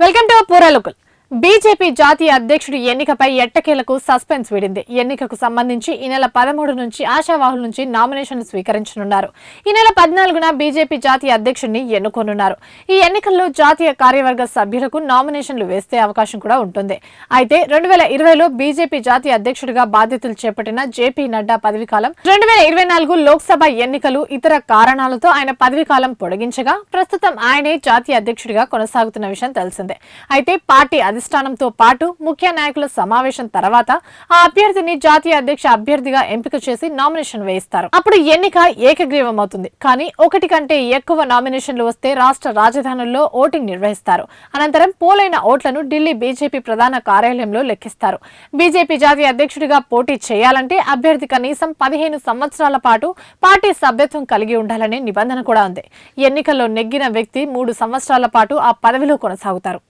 Welcome to పూరా పూరాలుకుల్ BJP జాతీయ అధ్యక్షుడి ఎన్నికపై ఎట్టకేలకు సస్పెన్స్ విడింది. ఎన్నికకు సంబంధించి ఈ నెల పదమూడు నుంచి ఆశావాహుల నుంచి నామినేషన్లు స్వీకరించనున్నారు. ఈ నెల పద్నాలుగున బీజేపీ జాతీయ అధ్యక్షుడిని ఎన్నుకోనున్నారు. ఈ ఎన్నికల్లో జాతీయ కార్యవర్గ సభ్యులకు నామినేషన్లు వేస్తే అవకాశం కూడా ఉంటుంది. అయితే రెండు వేల ఇరవైలో బీజేపీ జాతీయ అధ్యక్షుడిగా బాధ్యతలు చేపట్టిన జేపీ నడ్డా పదవీకాలం రెండు వేల ఇరవై నాలుగు లోక్సభ ఎన్నికలు ఇతర కారణాలతో ఆయన పదవీకాలం పొడిగించగా ప్రస్తుతం ఆయనే జాతీయ అధ్యక్షుడిగా కొనసాగుతున్న విషయం తెలిసిందే. అయితే పార్టీ అధిష్టానంతో పాటు ముఖ్య నాయకుల సమావేశం తర్వాత ఆ అభ్యర్థిని జాతీయ అధ్యక్ష అభ్యర్థిగా ఎంపిక చేసి నామినేషన్ వేయిస్తారు. అప్పుడు ఎన్నిక ఏకగ్రీవం అవుతుంది కానీ ఒకటి కంటే ఎక్కువ నామినేషన్లు వస్తే రాష్ట్ర రాజధానుల్లో ఓటింగ్ నిర్వహిస్తారు. అనంతరం పోలైన ఓట్లను ఢిల్లీ బీజేపీ ప్రధాన కార్యాలయంలో లెక్కిస్తారు. బీజేపీ జాతీయ అధ్యక్షుడిగా పోటీ చేయాలంటే అభ్యర్థి కనీసం పదిహేను సంవత్సరాల పాటు పార్టీ సభ్యత్వం కలిగి ఉండాలనే నిబంధన కూడా ఉంది. ఎన్నికల్లో నెగ్గిన వ్యక్తి మూడు సంవత్సరాల పాటు ఆ పదవిలో కొనసాగుతారు.